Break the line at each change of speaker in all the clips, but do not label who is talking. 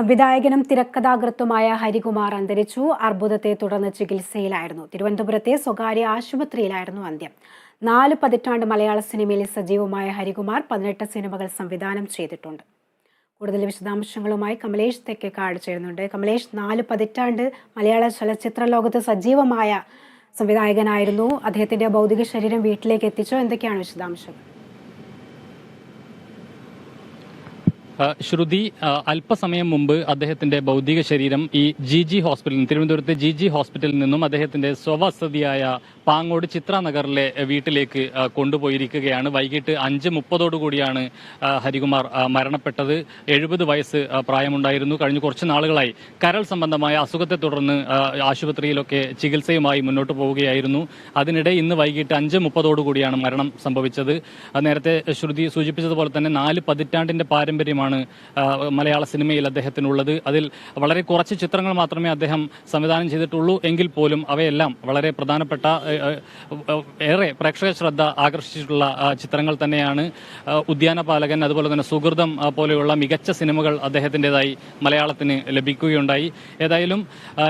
സംവിധായകനും തിരക്കഥാകൃത്തുമായ ഹരികുമാർ അന്തരിച്ചു. അർബുദത്തെ തുടർന്ന് ചികിത്സയിലായിരുന്നു. തിരുവനന്തപുരത്തെ സ്വകാര്യ ആശുപത്രിയിലായിരുന്നു അന്ത്യം. നാല് പതിറ്റാണ്ട് മലയാള സിനിമയിൽ സജീവമായ ഹരികുമാർ പതിനെട്ട് സിനിമകൾ സംവിധാനം ചെയ്തിട്ടുണ്ട്. കൂടുതൽ വിശദാംശങ്ങളുമായി കമലേഷ് തെക്കേക്കാട് ചേരുന്നുണ്ട്. കമലേഷ് നാല് പതിറ്റാണ്ട് മലയാള ചലച്ചിത്ര ലോകത്ത് സജീവമായ സംവിധായകനായിരുന്നു. അദ്ദേഹത്തിന്റെ ഭൗതിക ശരീരം വീട്ടിലേക്ക് എത്തിച്ചോ? എന്തൊക്കെയാണ് വിശദാംശങ്ങൾ?
ശ്രുതി അല്പസമയം മുമ്പ് അദ്ദേഹത്തിന്റെ ഭൗതിക ശരീരം ഈ ജി ജി ഹോസ്പിറ്റലിൽ തിരുവനന്തപുരത്തെ ജി ജി ഹോസ്പിറ്റലിൽ നിന്നും അദ്ദേഹത്തിന്റെ സ്വവസതിയായ പാങ്ങോട് ചിത്ര നഗറിലെ വീട്ടിലേക്ക് കൊണ്ടുപോയിരിക്കുകയാണ്. വൈകിട്ട് അഞ്ച് മുപ്പതോടുകൂടിയാണ് ഹരികുമാർ മരണപ്പെട്ടത്. എഴുപത് വയസ്സ് പ്രായമുണ്ടായിരുന്നു. കഴിഞ്ഞ കുറച്ച് നാളുകളായി കരൾ സംബന്ധമായ അസുഖത്തെ തുടർന്ന് ആശുപത്രിയിലൊക്കെ ചികിത്സയുമായി മുന്നോട്ട് പോവുകയായിരുന്നു. അതിനിടെ ഇന്ന് വൈകിട്ട് അഞ്ച് മുപ്പതോടുകൂടിയാണ് മരണം സംഭവിച്ചത്. നേരത്തെ ശ്രുതി സൂചിപ്പിച്ചതുപോലെ തന്നെ നാല് പതിറ്റാണ്ടിന്റെ പാരമ്പര്യമാണ് മലയാള സിനിമയിൽ അദ്ദേഹത്തിനുള്ളത്. അതിൽ വളരെ കുറച്ച് ചിത്രങ്ങൾ മാത്രമേ അദ്ദേഹം സംവിധാനം ചെയ്തിട്ടുള്ളൂ. എങ്കിൽ പോലും അവയെല്ലാം വളരെ പ്രധാനപ്പെട്ട ഏറെ പ്രേക്ഷക ശ്രദ്ധ ആകർഷിച്ചിട്ടുള്ള ചിത്രങ്ങൾ തന്നെയാണ്. ഉദ്യാനപാലകൻ അതുപോലെ തന്നെ സുഹൃതം പോലെയുള്ള മികച്ച സിനിമകൾ അദ്ദേഹത്തിന്റെതായി മലയാളത്തിന് ലഭിക്കുകയുണ്ടായി. ഏതായാലും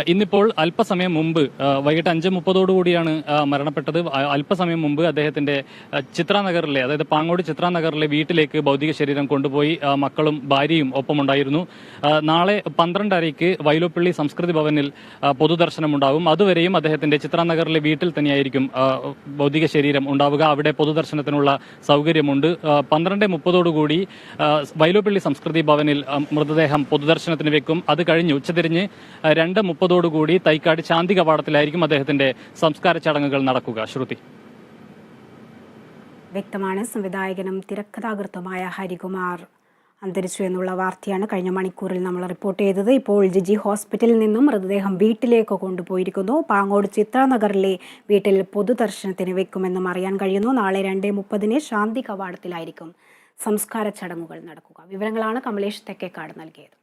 ഇന്നിപ്പോൾ അല്പസമയം മുമ്പ് വൈകിട്ട് അഞ്ച് മുപ്പതോടുകൂടിയാണ് കൂടിയാണ് മരണപ്പെട്ടത്. അല്പസമയം മുമ്പ് അദ്ദേഹത്തിന്റെ ചിത്രാനഗറിലെ അതായത് പാങ്ങോട് ചിത്രാനഗറിലെ വീട്ടിലേക്ക് ഭൗതിക ശരീരം കൊണ്ടുപോയി മക്കളും ഭാര്യയും ഒപ്പമുണ്ടായിരുന്നു. നാളെ പന്ത്രണ്ടരയ്ക്ക് വൈലോപ്പിള്ളി സംസ്കൃതി ഭവനിൽ പൊതുദർശനമുണ്ടാകും. അതുവരെയും അദ്ദേഹത്തിന്റെ ചിത്രാനഗറിലെ വീട്ടിൽ തന്നെയായിരിക്കും ഭൗതിക ശരീരം ഉണ്ടാവുക. അവിടെ പൊതുദർശനത്തിനുള്ള സൗകര്യമുണ്ട്. പന്ത്രണ്ട് മുപ്പതോടുകൂടി വൈലോപ്പള്ളി സംസ്കൃതി ഭവനിൽ മൃതദേഹം പൊതുദർശനത്തിന് വെക്കും. അത് കഴിഞ്ഞ് ഉച്ചതിരിഞ്ഞ് രണ്ട് മുപ്പതോടുകൂടി തൈക്കാട് ശാന്തി കവാടത്തിലായിരിക്കും അദ്ദേഹത്തിന്റെ സംസ്കാര ചടങ്ങുകൾ നടക്കുക. ശ്രുതി.
വ്യക്തമാണ്. സംവിധായകനും തിരക്കഥാകൃത്തുമായ ഹരികുമാർ. അന്തരിച്ചു എന്നുള്ള വാർത്തയാണ് കഴിഞ്ഞ മണിക്കൂറിൽ നമ്മൾ റിപ്പോർട്ട് ചെയ്തത്. ഇപ്പോൾ ജിജി ഹോസ്പിറ്റലിൽ നിന്നും മൃതദേഹം വീട്ടിലേക്ക് കൊണ്ടുപോയിരിക്കുന്നു. പാങ്ങോട് ചിത്രാനഗറിലെ വീട്ടിൽ പൊതുദർശനത്തിന് വെക്കുമെന്നും അറിയാൻ കഴിയുന്നു. നാളെ രണ്ട് മുപ്പതിന് ശാന്തി കവാടത്തിലായിരിക്കും സംസ്കാര ചടങ്ങുകൾ നടക്കുക. വിവരങ്ങളാണ് കമലേഷ് തെക്കേക്കാട് നൽകിയത്.